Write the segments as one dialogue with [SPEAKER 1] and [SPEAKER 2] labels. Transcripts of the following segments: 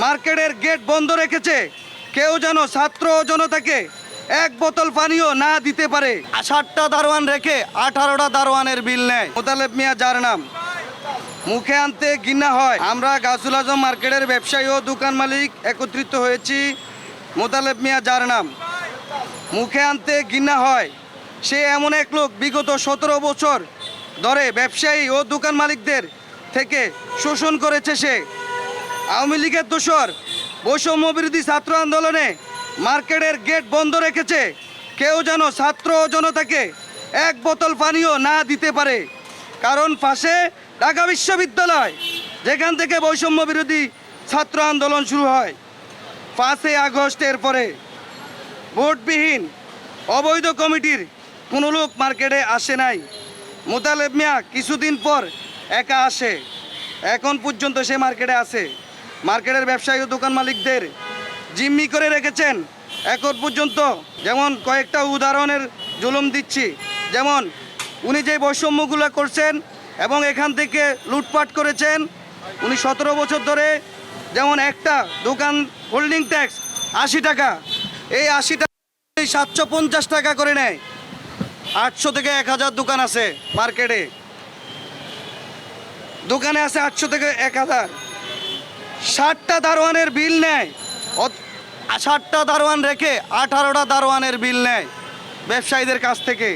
[SPEAKER 1] মার্কেটের গেট বন্ধ রেখেছে। কেউ যেন ছাত্র জনতাকে এক বোতল পানিও না দিতে পারে। ষাটটা দারোয়ান রেখে আঠারোটা দারোয়ানের বিল নেয়। মোতালেব মিয়া যার নাম। মুখে আনতে ঘৃণা হয়। আমরা গাছুল আজম মার্কেটের ব্যবসায়ী ও দোকান মালিক একত্রিত হয়েছি। মোতালেব মিয়া যার নাম। মুখে আনতে ঘৃণা হয়। সে এমন এক লোক বিগত সতেরো বছর ধরে ব্যবসায়ী ও দোকান মালিকদের থেকে শোষণ করেছে সে। আওয়ামী লীগের দোসর বৈষম্য বিরোধী ছাত্র আন্দোলনে মার্কেটের গেট বন্ধ রেখেছে। কেউ যেন ছাত্র জনতাকে এক বোতল পানিও না দিতে পারে। কারণ পাশে ঢাকা বিশ্ববিদ্যালয়, যেখান থেকে বৈষম্য বিরোধী ছাত্র আন্দোলন শুরু হয়। পাঁচই আগস্টের পরে ভোটবিহীন অবৈধ কমিটির কোনো লোক মার্কেটে আসে নাই। মোতালেব মিয়া কিছুদিন পর একা আসে। এখন পর্যন্ত সে মার্কেটে আছে। মার্কেটের ব্যবসায়ী ও দোকান মালিকদের জিম্মি করে রেখেছেন। এখন পর্যন্ত যেমন কয়েকটা উদাহরণের জুলুম দিচ্ছি। যেমন উনি যে বৈষম্যগুলো করছেন এবং এখান থেকে লুটপাট করেছেন, উনি সতেরো বছর ধরে যেমন একটা দোকান হোল্ডিং ট্যাক্স আশি টাকা, এই আশি টাকা সাতশো পঞ্চাশ টাকা করে নেয়। আটশো থেকে এক হাজার দোকান আছে মার্কেটে। দোকানে আছে আটশো থেকে এক হাজার। ষাটটা দারোয়ানের বিল নেয়। ষাটটা দারোয়ান রেখে আঠারোটা দারোয়ানের বিল নেয় ব্যবসায়ীদের কাছ থেকে।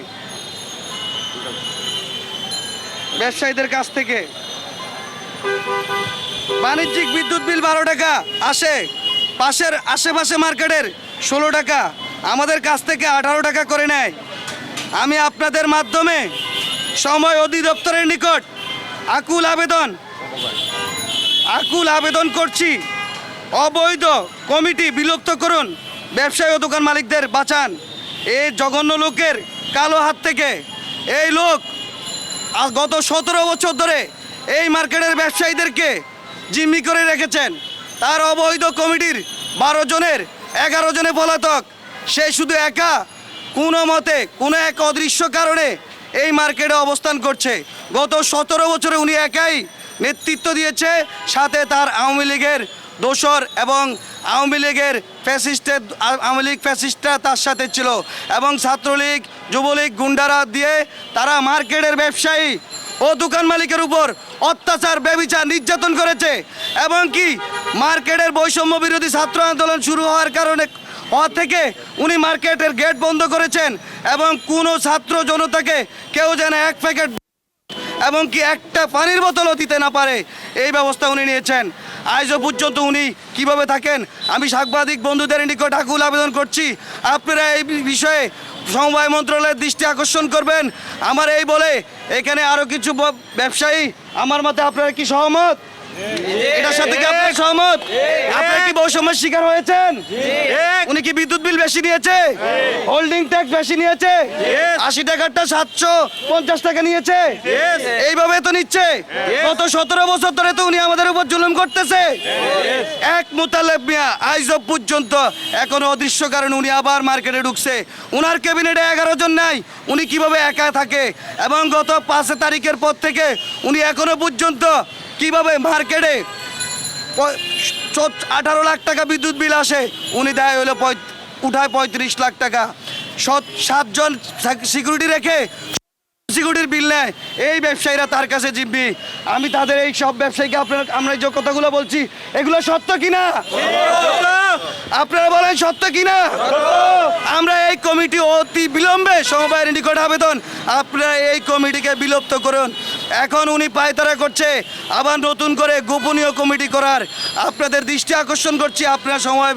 [SPEAKER 1] ব্যবসায়ীদের কাছ থেকে। বাণিজ্যিক বিদ্যুৎ বিল বারো টাকা, আসে। পাশের আশেপাশে মার্কেটের ষোলো টাকা, আমাদের কাছ থেকে আঠারো টাকা করে নেয়। আমি আপনাদের মাধ্যমে সময় অধিদপ্তরের নিকট আকুল আবেদন আকুল আবেদন করছি। অবৈধ কমিটি বিলুপ্ত করুন। ব্যবসায়ী ও দোকান মালিকদের বাঁচান। এই জঘন্য লোকের কালো হাত থেকে এই লোক গত সতেরো বছর ধরে এই মার্কেটের ব্যবসায়ীদেরকে জিম্মি করে রেখেছেন। তার অবৈধ কমিটির বারো জনের, এগারো জনে পলাতক। সে শুধু একা, কোনো মতে, কোনো এক অদৃশ্য কারণে এই মার্কেটে অবস্থান করছে। গত সতেরো বছরে উনি একাই নেতৃত্ব দিয়েছে। সাথে তার আওয়ামী লীগের দোসর এবং আওয়ামী লীগের ফ্যাসিস্টের, আওয়ামী লীগ ফ্যাসিস্টরা তার সাথে ছিল এবং ছাত্রলীগ, যুবলীগ, গুন্ডারা দিয়ে তারা মার্কেটের ব্যবসায়ী ও দোকান মালিকের উপর অত্যাচার, ব্যবিচার, নির্যাতন করেছে এবং কি মার্কেটের বৈষম্য বিরোধী ছাত্র আন্দোলন শুরু হওয়ার কারণে, হওয়া থেকে উনি মার্কেটের গেট বন্ধ করেছেন এবং কোনো ছাত্র জনতাকে কেউ যেন এক প্যাকেট এবং কি একটা পানির বোতলও দিতে না পারে। এই ব্যবস্থা উনি নিয়েছেন। আজও পর্যন্ত উনি কীভাবে থাকেন, আমি সাংবাদিক বন্ধুদের নিকট আকুল আবেদন করছি। আপনারা এই বিষয়ে সমবায় মন্ত্রণালয়ের দৃষ্টি আকর্ষণ করবেন। আমার এই বলে এখানে আরও কিছু ব্যবসায়ী, আমার মতে আপনারা কি সহমত? এটার সাথে কি আপনারা সহমত? আপনারা কি বৈষম্যের শিকার হয়েছেন? উনি কি বিদ্যুৎ বিল বেশি নিয়েছে? হোল্ডিং ট্যাক্স বেশি নিয়েছে? আশি টাকারটা সাতশো পঞ্চাশ টাকা নিয়েছে? এইভাবে তো নিচ্ছে? গত সতেরো বছর ধরে তো উনি আমাদের উপর জুলুম করতেছে? এক মোতালেব মিয়া আইজ পর্যন্ত এখনও অদৃশ্য কারণ উনি আবার মার্কেটে ঢুকছে। উনার ক্যাবিনেটে এগারো জন নাই। উনি কীভাবে একা থাকে? এবং গত পাঁচ তারিখের পর থেকে উনি এখনও পর্যন্ত কীভাবে মার্কেটে আঠারো লাখ টাকা বিদ্যুৎ বিল আসে? উনি দেয় হলো উঠায় পঁয়ত্রিশ লাখ টাকা। সাতজন সিকিউরিটি রেখে সিকিউরিটির বিল নেয়। এই ব্যবসায়ীরা তার কাছে জিম্মি। আমি তাদের এই সব ব্যবসায়ীকে আপনার আমরা যে কথাগুলো বলছি, এগুলো সত্য কিনা? আপনারা বলেন সত্য কিনা? আমরা এই কমিটি অতি বিলম্বে সমবায়ের নিকট আবেদন। আপনারা এই কমিটিকে বিলুপ্ত করুন। এখন উনি পায়তারা করছে। আবার নতুন করে গোপনীয় কমিটি করার। আপনাদের দৃষ্টি আকর্ষণ করছি, আপনারা সময়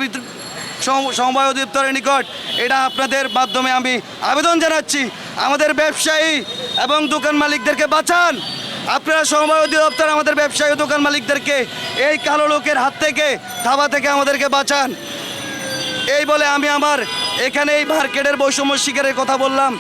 [SPEAKER 1] সমবায় অধিদপ্তরের নিকট। এটা আপনাদের মাধ্যমে আমি আবেদন জানাচ্ছি। আমাদের ব্যবসায়ী এবং দোকান মালিকদেরকে বাঁচান। আপনারা সমবায় অধিদপ্তর আমাদের ব্যবসায়ী দোকান মালিকদেরকে এই কালো লোকের হাত থেকে, থাবা থেকে আমাদেরকে বাঁচান। এই বলে আমি আমার এখানে এই মার্কেটের বৈষম্য শিকারের কথা বললাম।